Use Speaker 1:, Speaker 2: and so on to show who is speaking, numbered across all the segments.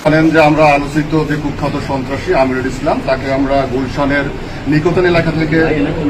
Speaker 1: জানেন যে আমরা আলোচিত যে কুখ্যাত সন্ত্রাসী আমিরুল ইসলাম, তাকে আমরা গুলশানের নিকটন এলাকা থেকে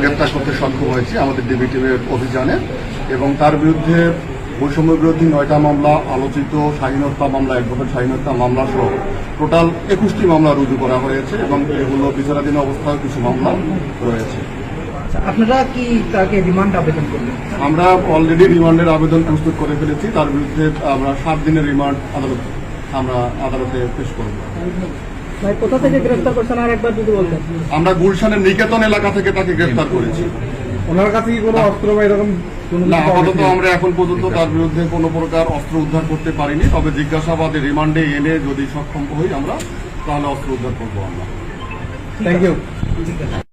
Speaker 1: গ্রেপ্তার করতে সক্ষম হয়েছি আমাদের ডিবি টিমের অভিযানে এবং তার বিরুদ্ধে বৈষম্য বিরোধী নয়টা মামলা, আলোচিত স্বাধীনতা মামলা এক অ্যাডভোকেট স্বাধীনতা মামলা সহ টোটাল একুশটি মামলা রুজু করা হয়েছে এবং এগুলো বিচারাধীন অবস্থায় কিছু মামলা রয়েছে।
Speaker 2: আপনারা কি তাকে রিমান্ড আবেদন করলেন?
Speaker 1: আমরা অলরেডি রিমান্ডের আবেদন প্রস্তুত করে ফেলেছি তার বিরুদ্ধে আমরা সাত দিনের রিমান্ড আদালত আমরা আদালতে পেশ করব।
Speaker 2: কোথা থেকে গ্রেফতার করছেন? আর একবার যদি বলতেন।
Speaker 1: আমরা গুলশানের নিকেতন এলাকা থেকে তাকে গ্রেফতার করেছি।
Speaker 3: ওনার কাছে কি কোনো অস্ত্র বা এরকম
Speaker 1: না আপাতত আমরা এখন পর্যন্ত তার বিরুদ্ধে কোনো প্রকার অস্ত্র উদ্ধার করতে পারিনি তবে জিজ্ঞাসাবাদে রিমান্ডে এনে যদি সক্ষম হই আমরা তাহলে অস্ত্র উদ্ধার করব আমরা।
Speaker 3: Thank you